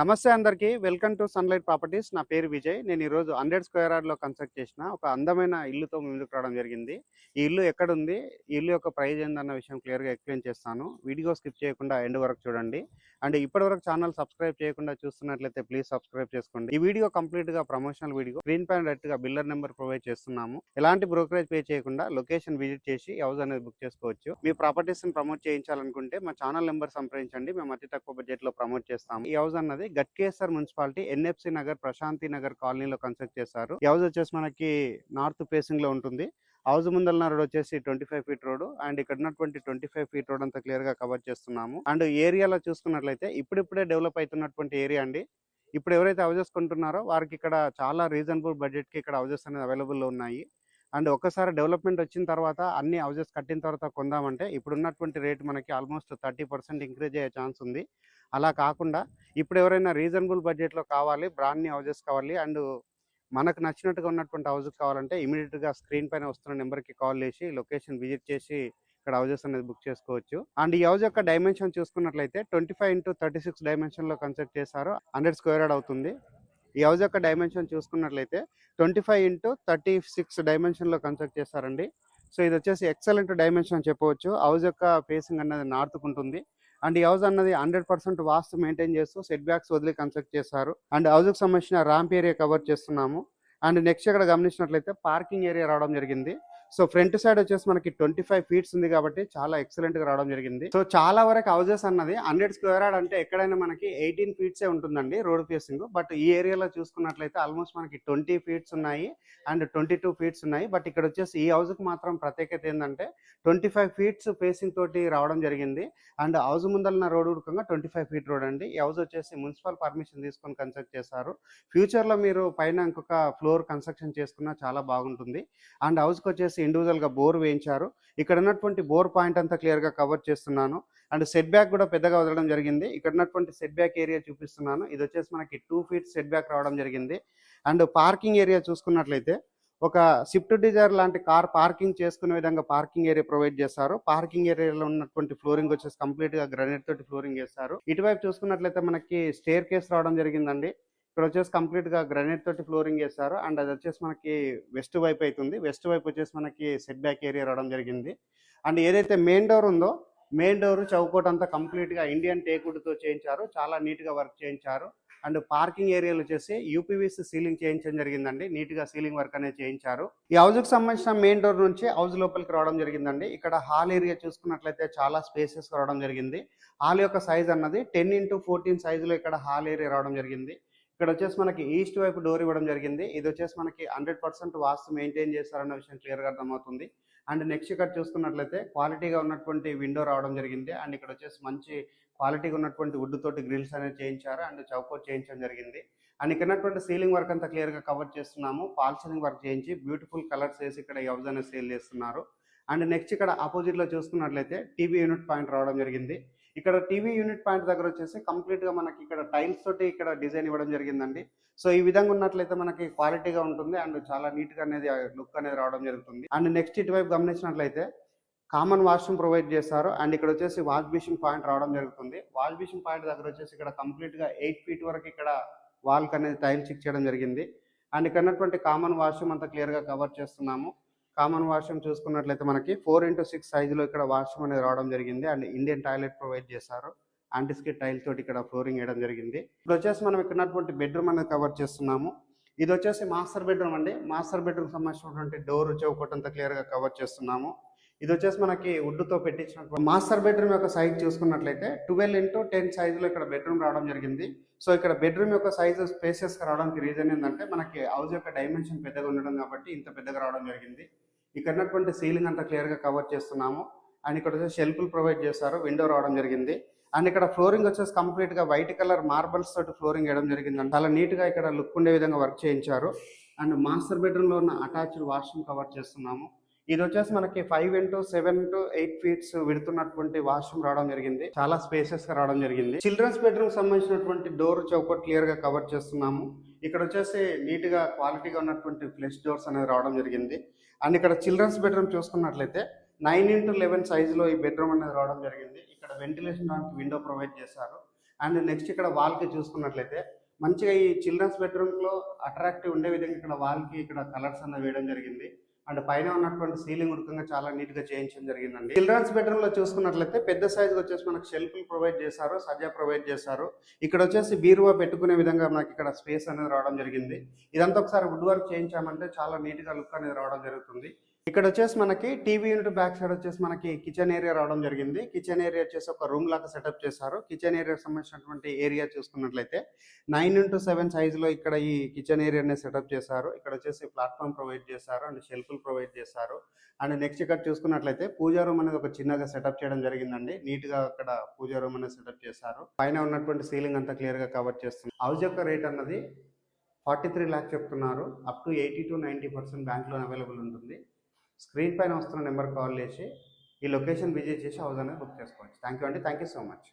నమస్తే అందరికీ. Welcome to Sunlight Properties. నా పేరు విజయ్. నేను ఈరోజు హండ్రెడ్ స్క్వేర్ యార్డ్లో కన్స్ట్రక్ట్ చేసిన ఒక అందమైన ఇల్లుతో ముందుకు రావడం జరిగింది. ఈ ఇల్లు ఎక్కడ ఉంది ఈ ఇల్లు యొక్క ప్రైజ్ ఏందన్న విషయం క్లియర్గా ఎక్స్ప్లెయిన్ చేస్తాను. వీడియో స్కిప్ చేయకుండా ఎండ్ వరకు చూడండి. అండ్ ఇప్పటి వరకు ఛానల్ సబ్స్క్రైబ్ చేయకుండా చూస్తున్నట్లయితే ప్లీజ్ సబ్స్క్రైబ్ చేసుకోండి. ఈ వీడియో కంప్లీట్గా ప్రమోషనల్ వీడియో స్క్రీన్ పైన డైరెక్ట్గా బిల్లర్ నెంబర్ ప్రొవైడ్ చేస్తున్నాము. ఎలాంటి బ్రోకరేజ్ పే చేయకుండా లొకేషన్ విజిట్ చేసి హౌస్ అనేది బుక్ చేసుకోవచ్చు. మీ ప్రాపర్టీస్ని ప్రమోట్ చేయించాలనుకుంటే మా ఛానల్ నెంబర్ సంప్రదించండి. మేము అతి తక్కువ బడ్జెట్లో ప్రమోట్ చేస్తాము. ఈ హౌస్ అన్నది గట్కేసర్ మున్సిపాలిటీ ఎన్ఎఫ్సి నగర్ ప్రశాంతి నగర్ కాలనీలో కన్స్ట్రక్ట్ చేశారు. ఈ హౌస్ వచ్చేసి మనకి నార్త్ ఫేసింగ్లో ఉంటుంది. హౌస్ ముందల రోడ్ వచ్చేసి twenty five feet road and ఇక్కడ ఉన్నటువంటి ట్వంటీ ఫైవ్ ఫీట్ రోడ్ అంతా క్లియర్గా కవర్ చేస్తున్నాము. అండ్ ఏరియాలో చూసుకున్నట్లయితే ఇప్పుడిప్పుడే డెవలప్ అవుతున్నటువంటి ఏరియా అండి. ఇప్పుడు ఎవరైతే హౌజెస్ కొంటున్నారో వారికి ఇక్కడ చాలా రీజనబుల్ బడ్జెట్కి ఇక్కడ హౌజెస్ అనేది అవైలబుల్ ఉన్నాయి. అండ్ ఒక్కసారి డెవలప్మెంట్ వచ్చిన తర్వాత అన్ని హౌజెస్ కట్టిన తర్వాత కొందామంటే ఇప్పుడు ఉన్నటువంటి రేట్ మనకి ఆల్మోస్ట్ థర్టీ పర్సెంట్ ఇంక్రీజ్ అయ్యే ఛాన్స్ ఉంది. అలా కాకుండా ఇప్పుడు ఎవరైనా రీజనబుల్ బడ్జెట్లో కావాలి బ్రాండ్ న్యూ హౌజెస్ కావాలి అండ్ మనకు నచ్చినట్టుగా ఉన్నటువంటి హౌస్ కావాలంటే ఇమీడియట్గా స్క్రీన్ పైన వస్తున్న నెంబర్కి కాల్ చేసి లొకేషన్ విజిట్ చేసి ఇక్కడ హౌజెస్ అనేది బుక్ చేసుకోవచ్చు. అండ్ ఈ హౌస్ యొక్క డైమెన్షన్ చూసుకున్నట్లయితే twenty five into thirty six డైమెన్షన్లో construct చేశారు. హండ్రెడ్ స్క్వేర్ యార్డ్ అవుతుంది. ఈ హౌస్ యొక్క డైమెన్షన్ చూసుకున్నట్లయితే twenty five into thirty six డైమెన్షన్లో construct చేశారండి. సో ఇది వచ్చేసి ఎక్సలెంట్ డైమెన్షన్ చెప్పవచ్చు. హౌస్ యొక్క ఫేసింగ్ అనేది నార్త్కు ఉంటుంది అండ్ ఈ హౌస్ అన్నది హండ్రెడ్ పర్సెంట్ వాస్తు మెయింటైన్ చేస్తూ సెట్ బ్యాక్స్ వదిలి కన్స్ట్రక్ట్ చేశారు. అండ్ హౌస్కి సంబంధించిన ర్యాంప్ ఏరియా కవర్ చేస్తున్నాము. అండ్ నెక్స్ట్ ఇక్కడ గమనించినట్లయితే పార్కింగ్ ఏరియా రావడం జరిగింది. సో ఫ్రంట్ సైడ్ వచ్చేసి మనకి ట్వంటీ ఫైవ్ ఫీట్స్ ఉంది కాబట్టి చాలా ఎక్సలెంట్గా రావడం జరిగింది. సో చాలా వరకు హౌజెస్ అన్నది హండ్రెడ్ స్క్వేర్ యార్డ్ అంటే ఎక్కడైనా మనకి ఎయిటీన్ ఫీట్సే ఉంటుందండి రోడ్ ఫేసింగ్ బట్ ఈ ఏరియాలో చూసుకున్నట్లయితే ఆల్మోస్ట్ మనకి ట్వంటీ ఫీట్స్ ఉన్నాయి అండ్ ట్వంటీ టూ ఫీట్స్ ఉన్నాయి. బట్ ఇక్కడ వచ్చేసి ఈ హౌస్కి మాత్రం ప్రత్యేకత ఏంటంటే ట్వంటీ ఫైవ్ ఫీట్స్ ఫేసింగ్ తోటి రావడం జరిగింది. అండ్ హౌస్ ముందల రోడ్ ఉడకంగా ట్వంటీ ఫైవ్ ఫీట్ రోడ్ అండి. ఈ హౌస్ వచ్చేసి మున్సిపల్ పర్మిషన్ తీసుకొని కన్స్ట్రక్ట్ చేశారు. ఫ్యూచర్లో మీరు పైన ఇంకొక ఫ్లోర్ కన్స్ట్రక్షన్ చేసుకున్నా చాలా బాగుంటుంది. అండ్ హౌస్కి వచ్చేసి ఇండివిజువల్గా బోర్ వేయించారు. ఇక్కడ ఉన్నటువంటి బోర్ పాయింట్ అంతా క్లియర్గా కవర్ చేస్తున్నాను. అండ్ సెట్ బ్యాక్ కూడా పెద్దగా వదలడం జరిగింది. ఇక్కడ ఉన్నటువంటి సెట్ బ్యాక్ ఏరియా చూపిస్తున్నాను. ఇది వచ్చేసి మనకి టూ ఫీట్ సెట్ బ్యాక్ రావడం జరిగింది. అండ్ పార్కింగ్ ఏరియా చూసుకున్నట్లయితే ఒక స్విఫ్ట్ డిజైర్ లాంటి కార్ పార్కింగ్ చేసుకునే విధంగా పార్కింగ్ ఏరియా ప్రొవైడ్ చేస్తారు పార్కింగ్ ఏరియాలో ఉన్నటువంటి ఫ్లోరింగ్ వచ్చేసి కంప్లీట్గా గ్రానైట్ తోటి ఫ్లోరింగ్ చేస్తారు ఇటువైపు చూసుకున్నట్లయితే మనకి స్టేర్ కేస్ రావడం జరిగిందండి. ఇక్కడ వచ్చేసి కంప్లీట్గా గ్రానైట్ తోటి ఫ్లోరింగ్ చేస్తారు అండ్ అది వచ్చేసి మనకి వెస్ట్ వైపు అవుతుంది వెస్ట్ వైపు వచ్చేసి మనకి సెట్ బ్యాక్ ఏరియా రావడం జరిగింది. అండ్ ఏదైతే మెయిన్ డోర్ ఉందో మెయిన్ డోర్ చౌకోట్ అంతా కంప్లీట్గా ఇండియన్ టేకుడ్తో చేయించారు. చాలా నీట్గా వర్క్ చేయించారు. అండ్ పార్కింగ్ ఏరియాలు వచ్చేసి యూపీవీసీ సీలింగ్ చేయించడం జరిగిందండి. నీట్గా సీలింగ్ వర్క్ అనేది చేయించారు. ఈ హౌస్కి సంబంధించిన మెయిన్ డోర్ నుంచి హౌస్ లోపలికి రావడం జరిగిందండి. ఇక్కడ హాల్ ఏరియా చూసుకున్నట్లయితే చాలా స్పేసెస్ రావడం జరిగింది. హాల్ యొక్క సైజ్ అన్నది టెన్ ఇంటూ ఫోర్టీన్ సైజులో ఇక్కడ హాల్ ఏరియా రావడం జరిగింది. ఇక్కడ వచ్చేసి మనకి ఈస్ట్ వైపు డోర్ ఇవ్వడం జరిగింది. ఇది వచ్చేసి మనకి హండ్రెడ్ పర్సెంట్ వాస్తు మెయింటైన్ చేస్తారన్న విషయం క్లియర్గా అర్థమవుతుంది. అండ్ నెక్స్ట్ ఇక్కడ చూసుకున్నట్లయితే క్వాలిటీగా ఉన్నటువంటి విండో రావడం జరిగింది. అండ్ ఇక్కడ వచ్చేసి మంచి క్వాలిటీగా ఉన్నటువంటి వుడ్ తోటి గ్రిల్స్ అనేది చేయించారు. అండ్ చౌకోట్ చేయించడం జరిగింది. అండ్ ఇక్కడ ఉన్నటువంటి సీలింగ్ వర్క్ అంతా క్లియర్గా కవర్ చేస్తున్నాము. పాల్ సీలింగ్ వర్క్ చేయించి బ్యూటిఫుల్ కలర్స్ వేసి ఇక్కడ ఈ హౌస్ అనేది సేల్ చేస్తున్నారు. అండ్ నెక్స్ట్ ఇక్కడ ఆపోజిట్లో చూసుకున్నట్లయితే టీవీ యూనిట్ పాయింట్ రావడం జరిగింది. ఇక్కడ టీవీ యూనిట్ పాయింట్ దగ్గర వచ్చేసి కంప్లీట్గా మనకి ఇక్కడ టైల్స్ తోటి ఇక్కడ డిజైన్ ఇవ్వడం జరిగిందండి. సో ఈ విధంగా ఉన్నట్లయితే మనకి క్వాలిటీగా ఉంటుంది అండ్ చాలా నీట్గా అనేది లుక్ అనేది రావడం జరుగుతుంది. అండ్ నెక్స్ట్ ఇటువైపు గమనించినట్లయితే కామన్ వాష్రూమ్ ప్రొవైడ్ చేస్తారు అండ్ ఇక్కడ వచ్చేసి వాష్ బేసిన్ పాయింట్ రావడం జరుగుతుంది. వాష్ బేసిన్ పాయింట్ దగ్గర వచ్చేసి ఇక్కడ కంప్లీట్గా ఎయిట్ ఫీట్ వరకు ఇక్కడ వాల్క్ అనేది టైల్స్ చెక్ చేయడం జరిగింది. అండ్ ఇక్కడ ఉన్నటువంటి కామన్ వాష్రూమ్ అంతా క్లియర్గా కవర్ చేస్తున్నాము. కామన్ వాష్రూమ్ చూసుకున్నట్లయితే మనకి ఫోర్ ఇంటూ సిక్స్ సైజులో ఇక్కడ వాష్రూమ్ అనేది రావడం జరిగింది. అండ్ ఇండియన్ టాయిలెట్ ప్రొవైడ్ చేశారు. యాంటిస్కిట్ టైల్ తోటి ఇక్కడ ఫ్లోరింగ్ వేయడం జరిగింది. ఇప్పుడు వచ్చేసి మనం ఇక్కడ ఉన్నటువంటి బెడ్రూమ్ అనేది కవర్ చేస్తున్నాము. ఇది వచ్చేసి మాస్టర్ బెడ్రూమ్ అండి. మాస్టర్ బెడ్రూమ్ సంబంధించినటువంటి డోర్ చౌకటంతా క్లియర్గా క్లియర్గా కవర్ చేస్తున్నాము. ఇది వచ్చేసి మనకి wood తో పెట్టించినటువంటి మాస్టర్ బెడ్రూమ్ యొక్క సైజ్ చూసుకున్నట్లయితే ట్వెల్వ్ ఇంటూ టెన్ సైజులో ఇక్కడ బెడ్రూమ్ రావడం జరిగింది. సో ఇక్కడ బెడ్రూమ్ యొక్క సైజు స్పేసెస్ రావడానికి రీజన్ ఏంటంటే మనకి హౌస్ యొక్క డైమెన్షన్ పెద్దగా ఉండడం కాబట్టి ఇంత పెద్దగా రావడం జరిగింది. ఇక్కడ ఉన్నటువంటి సీలింగ్ అంతా క్లియర్గా కవర్ చేస్తున్నాము. అండ్ ఇక్కడ వచ్చేసి షెల్ఫ్లు ప్రొవైడ్ చేశారు. విండో రావడం జరిగింది. అండ్ ఇక్కడ ఫ్లోరింగ్ వచ్చేసి కంప్లీట్గా వైట్ కలర్ మార్బల్స్ తోటి ఫ్లోరింగ్ వేయడం జరిగింది చాలా నీట్గా ఇక్కడ లుక్ ఉండే విధంగా వర్క్ చేయించారు. అండ్ మాస్టర్ బెడ్రూమ్లో ఉన్న అటాచ్డ్ వాష్రూమ్ కవర్ చేస్తున్నాము. ఇది వచ్చేసి మనకి five into seven to eight feets విడుతున్నటువంటి washroom రావడం జరిగింది. చాలా స్పేసెస్గా రావడం జరిగింది. చిల్డ్రన్స్ బెడ్రూమ్ సంబంధించినటువంటి డోర్ చౌకట్ క్లియర్గా కవర్ చేస్తున్నాము. ఇక్కడ వచ్చేసి నీట్గా క్వాలిటీగా ఉన్నటువంటి ఫ్లెష్ డోర్స్ అనేది రావడం జరిగింది. అండ్ ఇక్కడ చిల్డ్రన్స్ బెడ్రూమ్ చూసుకున్నట్లయితే నైన్ ఇంటూ లెవెన్ సైజులో ఈ బెడ్రూమ్ అనేది రావడం జరిగింది. ఇక్కడ వెంటిలేషన్ దానికి విండో ప్రొవైడ్ చేశారు. అండ్ నెక్స్ట్ ఇక్కడ వాల్కి చూసుకున్నట్లయితే మంచిగా ఈ చిల్డ్రన్స్ బెడ్రూమ్లో అట్రాక్టివ్ ఉండే విధంగా ఇక్కడ వాల్కి ఇక్కడ కలర్స్ అన్న వేయడం జరిగింది. అండ్ పైన ఉన్నటువంటి సీలింగ్ ఉడకంగా చాలా నీట్గా చేయించడం జరిగిందండి. చిల్డ్రన్స్ బెడ్రూమ్లో చూసుకున్నట్లయితే పెద్ద సైజ్ వచ్చేసి మనకు షెల్ఫ్లు ప్రొవైడ్ చేశారు సజ్జా ప్రొవైడ్ చేశారు. ఇక్కడ వచ్చేసి బీరువా పెట్టుకునే విధంగా మనకి ఇక్కడ స్పేస్ అనేది రావడం జరిగింది. ఇదంతా ఒకసారి వుడ్ వర్క్ చేయించామంటే చాలా నీట్గా లుక్ అనేది రావడం జరుగుతుంది. ఇక్కడ వచ్చేసి మనకి టీవీ యూనిట్ బ్యాక్ సైడ్ వచ్చేసి మనకి కిచెన్ ఏరియా రావడం జరిగింది. కిచెన్ ఏరియా వచ్చేసి ఒక రూమ్ లాగా సెటప్ చేశారు. కిచెన్ ఏరియా సంబంధించినటువంటి ఏరియా చూసుకున్నట్లయితే నైన్ ఇంటూ సెవెన్ సైజులో ఇక్కడ ఈ కిచెన్ ఏరియాని సెటప్ చేశారు. ఇక్కడ వచ్చేసి ప్లాట్ఫామ్ ప్రొవైడ్ చేశారు అండ్ షెల్ఫ్లు ప్రొవైడ్ చేశారు. అండ్ నెక్స్ట్ ఇక్కడ చూసుకున్నట్లయితే పూజా రూమ్ అనేది ఒక చిన్నగా సెటప్ చేయడం జరిగిందండి. నీట్గా అక్కడ పూజా రూమ్ అనేది సెటప్ చేశారు. పైన ఉన్నటువంటి సీలింగ్ అంతా క్లియర్గా కవర్ చేస్తుంది. హౌస్ యొక్క రేట్ అన్నది ఫార్టీ త్రీ ల్యాక్ చెప్తున్నారు. Up to eighty to ninety percent బ్యాంక్లో అవైలబుల్ ఉంటుంది. స్క్రీన్ పైన వస్తున్న నెంబర్ కాల్ చేసి ఈ లొకేషన్ విజిట్ చేసి హౌస్ అనేది బుక్ చేసుకోవచ్చు. థ్యాంక్ యూ అండి. Thank you so much.